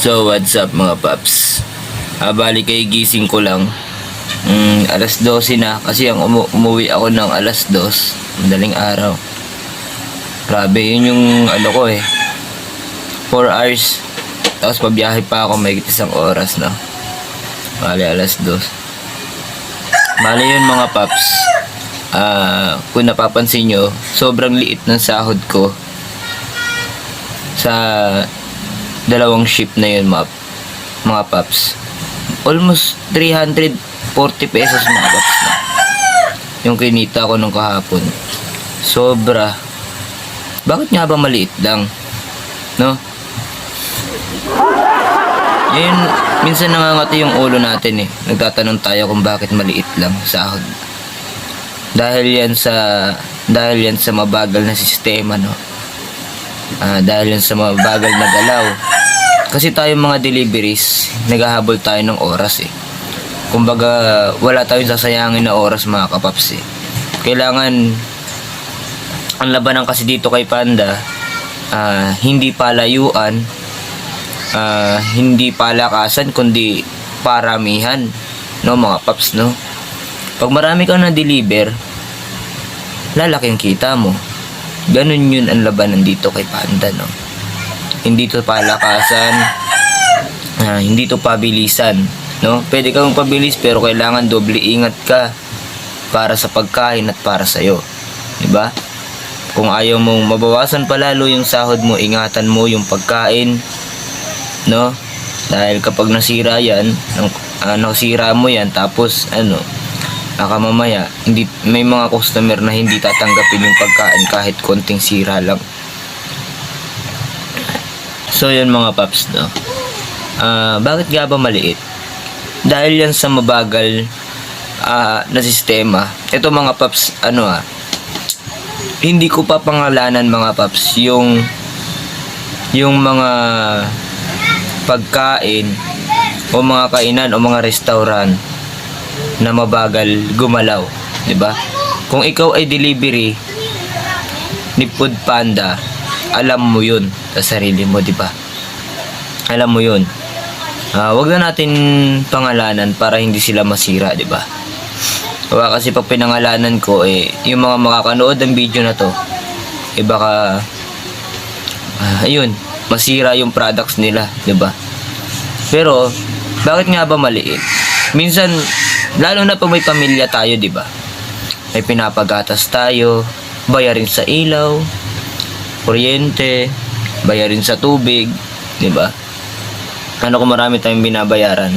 So, what's up mga paps? Ah, bali kay gising ko lang. Mm, alas 12 na kasi ang umu- umuwi ako ng alas 2. Madaling araw. Grabe, yun yung ano ko eh. 4 hours. Tapos pabiyahe pa ako may isang oras na. Bali, alas 2. Bali yun mga paps. Ah, kung napapansin nyo, sobrang liit ng sahod ko sa dalawang ship na yun mga, mga paps. Almost 340 pesos mga paps na. Yung kinita ko nung kahapon. Sobra. Bakit nga ba maliit lang? No? Yun, minsan nangangati yung ulo natin eh. Nagtatanong tayo kung bakit maliit lang sahod. Dahil yan sa dahil yan sa mabagal na sistema, no? Ah, dahil yan sa mabagal na galaw. Kasi tayo mga deliveries, naghahabol tayo ng oras eh. Kumbaga, wala tayong sasayangin na oras mga kapaps eh. Kailangan, ang labanan kasi dito kay Panda, ah, hindi palayuan, ah, hindi palakasan, kundi paramihan. No, mga paps, no? Pag marami kang na-deliver, lalaki ang kita mo. Ganun yun ang labanan dito kay Panda, no? Hindi to palakasan, ah, hindi to pabilisan, no? Pwede kang pabilis pero kailangan doble ingat ka para sa pagkain at para sa iyo. 'Di ba? Kung ayaw mong mabawasan pa lalo yung sahod mo, ingatan mo yung pagkain, no? Dahil kapag nasira yan, ah, nasira mo yan, tapos ano, baka mamaya, hindi, may mga customer na hindi tatanggapin yung pagkain kahit konting sira lang. So yun mga paps, no? Ah, bakit nga ba maliit? Dahil yan sa mabagal ah, na sistema. Ito mga paps, ano ah, hindi ko pa pangalanan mga paps yung yung mga pagkain o mga kainan o mga restaurant na mabagal gumalaw, 'di ba? Kung ikaw ay delivery ni Food Panda, alam mo 'yun sa sarili mo, 'di ba? Alam mo 'yun. Ah, wag na natin pangalanan para hindi sila masira, 'di ba? Baka kasi pag pinangalanan ko eh yung mga makakanood ng video na to, eh baka ah, ayun, masira yung products nila, 'di ba? Pero bakit nga ba maliit? Minsan lalo na pag may pamilya tayo, 'di ba? May pinapagatas tayo, bayarin sa ilaw, kuryente, bayarin sa tubig, 'di ba? Ano kung marami tayong binabayaran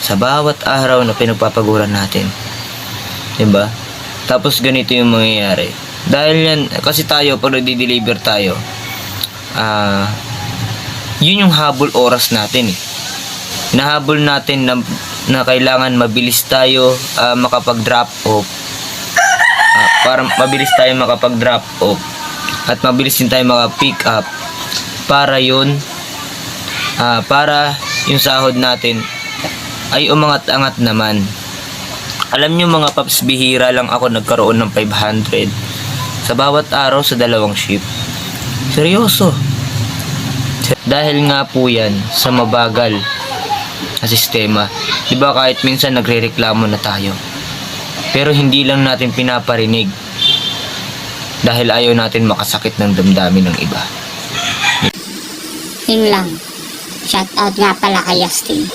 sa bawat araw na pinagpapaguran natin. 'Di ba? Tapos ganito yung mangyayari. Dahil yan, kasi tayo, pag nagdi-deliver tayo, ah, yun yung habol oras natin eh. Nahabol natin na, na kailangan mabilis tayo ah, makapag-drop off. Ah, para mabilis tayo makapag-drop off. At mabilis din tayo maka-pick up. Para yun, ah, para yung sahod natin ay umangat-angat naman. Alam nyo mga paps, bihira lang ako nagkaroon ng 500 sa bawat araw sa dalawang shift. Seryoso. Dahil nga po yan sa mabagal na sistema. Ba kahit minsan nagre-reklamo na tayo. Pero hindi lang natin pinaparinig dahil ayaw natin makasakit ng damdamin ng iba. Yun lang. Shout out nga pala kay Justin.